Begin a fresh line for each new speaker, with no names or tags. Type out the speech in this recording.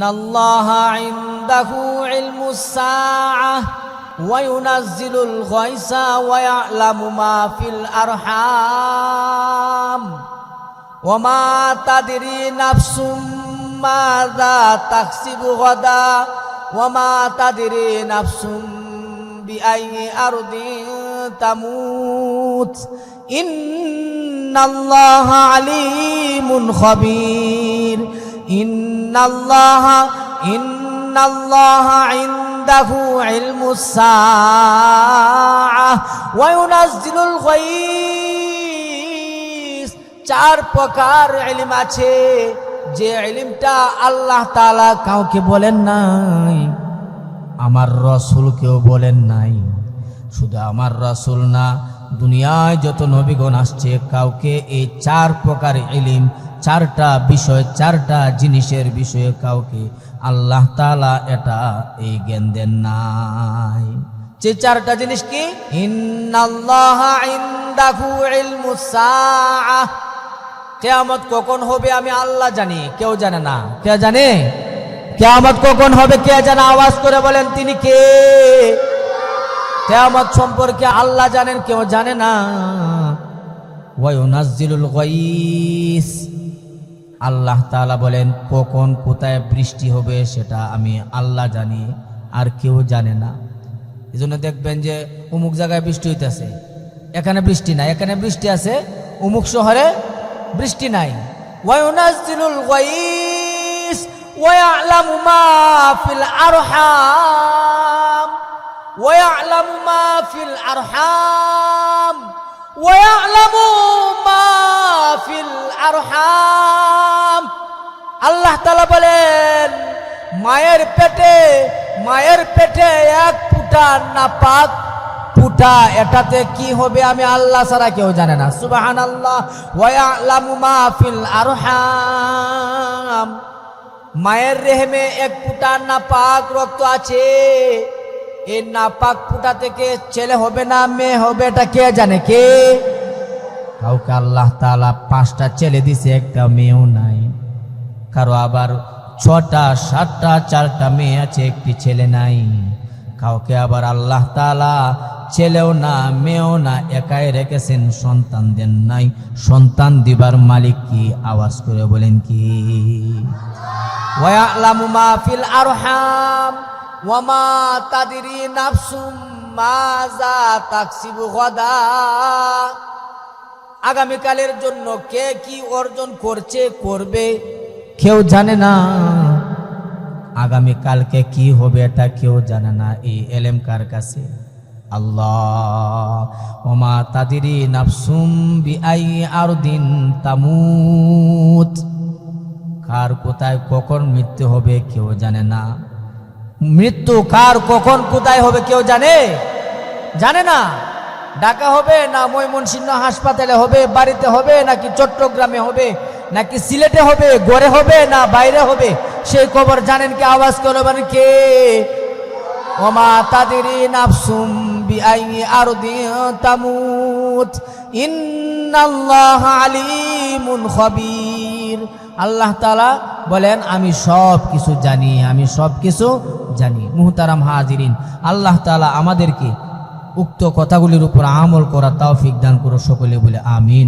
إن الله عنده علم الساعة وينزل الغيث ويعلم ما في الأرحام وما تدري نفس ماذا تكسب غدا وما تدري نفس بأي أرض تموت إن الله عليم خبير إن الله إن الله عنده علم الساعة وينزل الغيث চার প্রকার ইলম আছে যে ইলমটা আল্লাহ তাআলা কাউকে বলেন নাই আমার রসুলকেও বলেন নাই শুধু আমার রসুল না দুনিয়ায় যত নবীগণ আসছে কাউকে এই চার প্রকার ইলিম চারটা বিষয়, চারটা জিনিসের বিষয়ে কাউকে আল্লাহ তালা এটা এই জ্ঞান দেন নাই। যে চারটা জিনিস কি? কেয়ামত কখন হবে আমি আল্লাহ জানি, কেউ জানে না। কে জানে? কেয়ামত কখন হবে কে জানে? আওয়াজ করে বলেন, তিনি কে? কেয়ামত সম্পর্কে আল্লাহ জানেন, কেউ জানে না। ওয়ায়ুনাজ্জিলুল গাইস আল্লাহ তাআলা বলেন, কখন কোথায় বৃষ্টি হবে সেটা আমি আল্লাহ জানি, আর কেউ জানে না। এই জন্য দেখবেন যে অমুক জায়গায় বৃষ্টি হইতেছে, এখানে বৃষ্টি নাই, এখানে বৃষ্টি আছে, অমুক শহরে বৃষ্টি নাই। ওয়ায়ুনাজ্জিলুল গাইস ওয়ায়ালামু মা আল্লাহ তালা বলেন, মায়ের পেটে মায়ের পেটে এক ফুটা নাপাক ফুটা, এটাতে কি হবে আমি আল্লাহ ছাড়া কেউ জানে না। সুবাহান আল্লাহ ওয়ালামু মা ফিল আরহাম। মায়ের রেহমে এক ফুটা নাপাক রক্ত আছে। এই নাপাক ফুটা থেকে ছেলে হবে না, মেয়ে হবে, এটা কে জানে কে? কাউকে আল্লাহ তালা পাঁচটা ছেলে দিছে, একটা মেয়েও নাই। কারও আবার ছটা, সাতটা, চারটা মেয়ে আছে, একটি ছেলে নাই। কাউকে আবার আল্লাহ তালা ছেলেও না, মেয়েও না, একাই রেখেছেন, সন্তান দেন নাই। সন্তান দিবার মালিক কি? আওয়াজ করে বলেন কি? ওয়ামা নাফসুম আগামীকালের জন্য কে কি অর্জন করছে, করবে? কেউ জানে না। আগামী কালকে কি হবে এটা কেউ জানে না। এই এলেম কার কাছে? আল্লাহ। ওমা তাদিরি নাফসুম বিআই আরদিন তামুত। কার কোথায় কখন মৃত্যু হবে কেউ জানে না। মৃত্যু কার কখন কোথায় হবে কেউ জানে? জানে না। ঢাকা হবে না ময়মনসিংহ হাসপাতালে হবে, বাড়িতে হবে নাকি চট্টগ্রামে হবে? নাকি সিলেটে হবে, গড়ে হবে না বাইরে হবে? সেই খবর জানেন কি? আওয়াজ করবেন কে? ওমা খবীর। আল্লাহ তালা বলেন, আমি সব কিছু জানি, আমি সব কিছু জানি। মুহতারাম হাজিরিন, আল্লাহ তালা আমাদেরকে উক্ত কথাগুলির উপর আমল করা তৌফিক দান করো সকলে বলে আমিন।